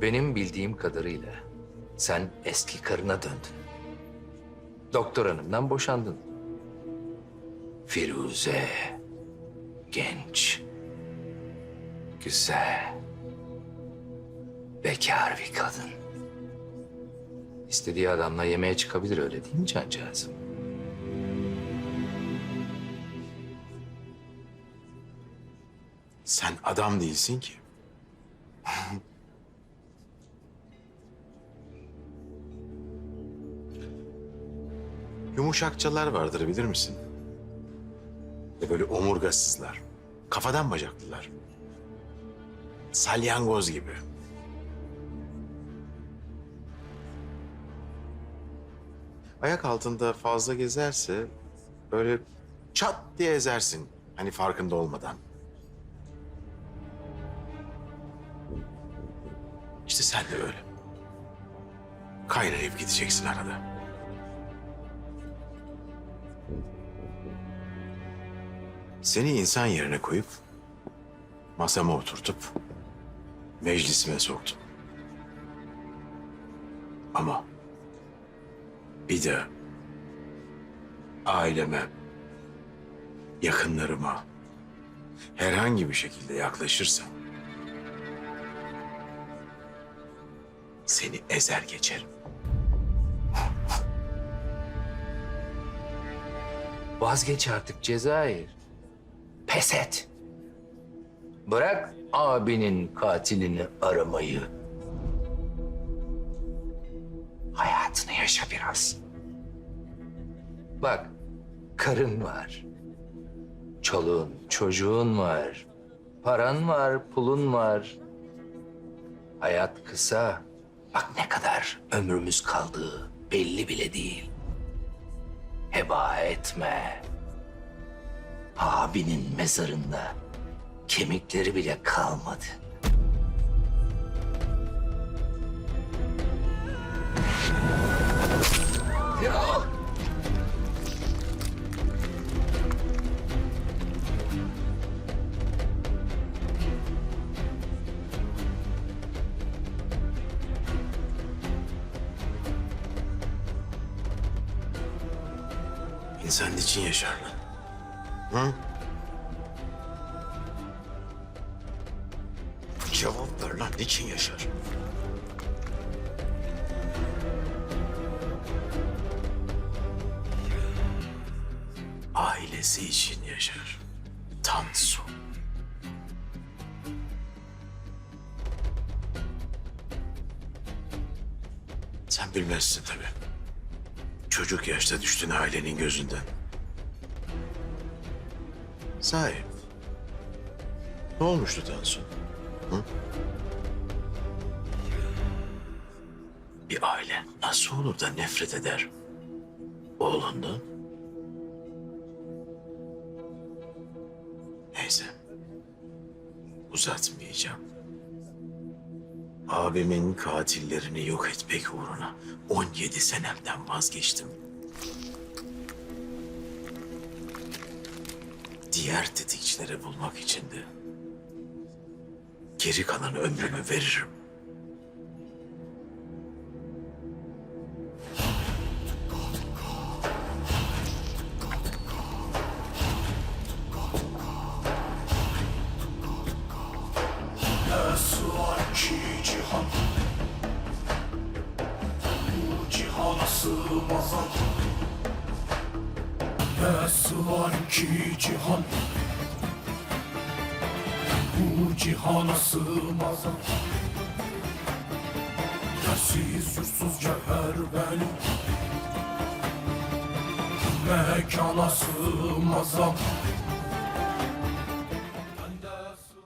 Benim bildiğim kadarıyla sen eski karına döndün. Doktor hanımdan boşandın. Firuze, genç, güzel, bekar bir kadın. İstediği adamla yemeğe çıkabilir öyle değil mi cancağızım? Sen adam değilsin ki. Yumuşakçalar vardır bilir misin? Ve böyle omurgasızlar. Kafadan bacaklılar. Salyangoz gibi. Ayak altında fazla gezerse böyle çat diye ezersin. Hani farkında olmadan. İşte sen de öyle. Kaynayıp gideceksin arada. Seni insan yerine koyup masama oturtup meclisime soktum. Ama bir de aileme, yakınlarıma herhangi bir şekilde yaklaşırsam seni ezer geçerim. Vazgeç artık Cezayir. Pes et. Bırak abinin katilini aramayı. Hayatını yaşa biraz. Bak, karın var. Çoluğun, çocuğun var. Paran var, pulun var. Hayat kısa. Bak ne kadar ömrümüz kaldığı belli bile değil. Heba etme. Abinin mezarında kemikleri bile kalmadı. İnsan niçin yaşar lan? Hı? Cevap ver lan niçin yaşar? Ailesi için yaşar. Tansu. Sen bilmezsin tabii. Çocuk yaşta düştün ailenin gözünden. Sahip. Ne olmuştu Tansu? Hı? Bir aile nasıl olur da nefret eder oğlundan? Neyse. Uzatmayacağım. Abimin katillerini yok etmek uğruna 17 senemden vazgeçtim. Diğer tetikçileri bulmak için de geri kalan ömrümü veririm. Bu cihana sığmaz Nasıl var ki cihan? Bu cihana sığmaz Yersiz yursuz cevher benim. Mekana sığmaz